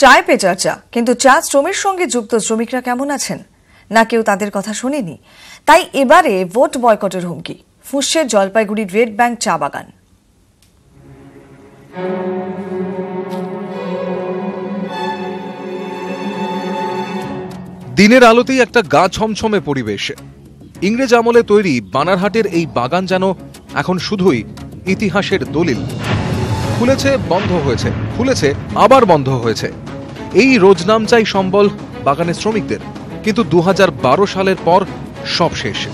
চায় পে চর্চা, কিন্তু চা শ্রমের সঙ্গে যুক্ত শ্রমিকরা কেমন আছেন? না কেউ তাদের কথা শোনেনি? তাই এবারে ভোট বয়কটের হুমকি, ফুঁসছে জলপাইগুড়ির রেড ব্যাংক চা বাগান। দিনের আলোতেই একটা গা ছমছমে পরিবেশ। ইংরেজ আমলে তৈরি বানারহাটের এই বাগান যেন এখন শুধুই ইতিহাসের দলিল। খুলেছে, বন্ধ হয়েছে, খুলেছে, আবার বন্ধ হয়েছে। এই রোজনামচাই সম্বল বাগানের শ্রমিকদের। কিন্তু দু হাজার বারো সালের পর সব শেষ।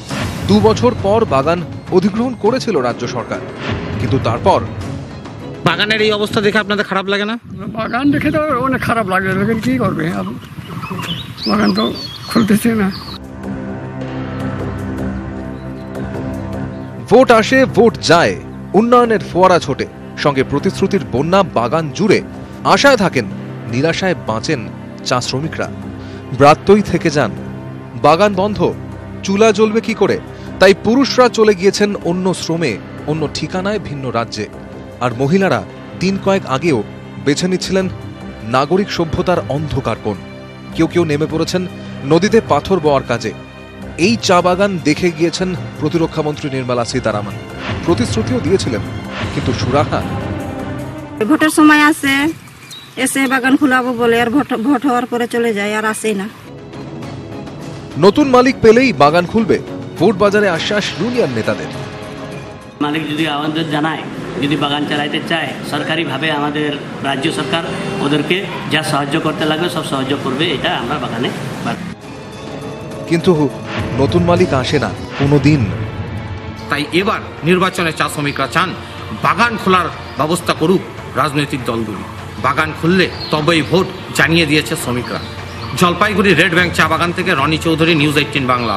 দু বছর পর বাগান অধিগ্রহণ করেছিল রাজ্য সরকার। কিন্তু তারপর বাগানের এই অবস্থা দেখে আপনাদের খারাপ লাগে না? বাগান দেখে তো অনেক খারাপ লাগে কি করবে? বাগান তো খুলতেছে না। ভোট আসে ভোট যায়। উন্নয়নের ফোয়ারা ছোটে। সঙ্গে প্রতিশ্রুতির বন্যা বাগান জুড়ে। আশায় থাকেন নিরাশায় বাঁচেন চা শ্রমিকরা। ব্রাত্যই থেকে যান। বাগান বন্ধ, চুলা জ্বলবে কি করে? তাই পুরুষরা চলে গিয়েছেন অন্য শ্রমে, অন্য ঠিকানায় ভিন্ন রাজ্যে। আর মহিলারা দিন কয়েক আগেও বেছে নিচ্ছিলেন নাগরিক সভ্যতার অন্ধকার কোণ। কেউ কেউ নেমে পড়েছেন নদীতে পাথর বওয়ার কাজে। এই চা বাগান দেখে গিয়েছেন প্রতিরক্ষা মন্ত্রী নির্মলা সীতারামন। প্রতিশ্রুতিও দিয়েছিলেন, কিন্তু সুরাহা ভোটের সময় আসে এসে বাগান খুলাবো বলে আর ভোট ভোট হওয়ার পরে চলে যায় আর আসেই না। নতুন মালিক পেলেই বাগান খুলবে। ভোট বাজারে আশ্বাস ইউনিয়ন নেতাদের। মালিক যদি আমাদের জানায় যদি বাগান চালাইতে চায় সরকারিভাবে আমাদের রাজ্য সরকার ওদেরকে যা সাহায্য করতে লাগবে সব সাহায্য করবে এটা আমরা বাগানে কিন্তু নতুন মালিক আসে না কোনোদিন তাই এবার নির্বাচনে চা শ্রমিকরা চান বাগান খোলার ব্যবস্থা করুক রাজনৈতিক দলগুলি। বাগান খুললে তবেই ভোট জানিয়ে দিয়েছে শ্রমিকরা। জলপাইগুড়ি রেড ব্যাংক চা বাগান থেকে রনি চৌধুরী, নিউজ এইটিন বাংলা।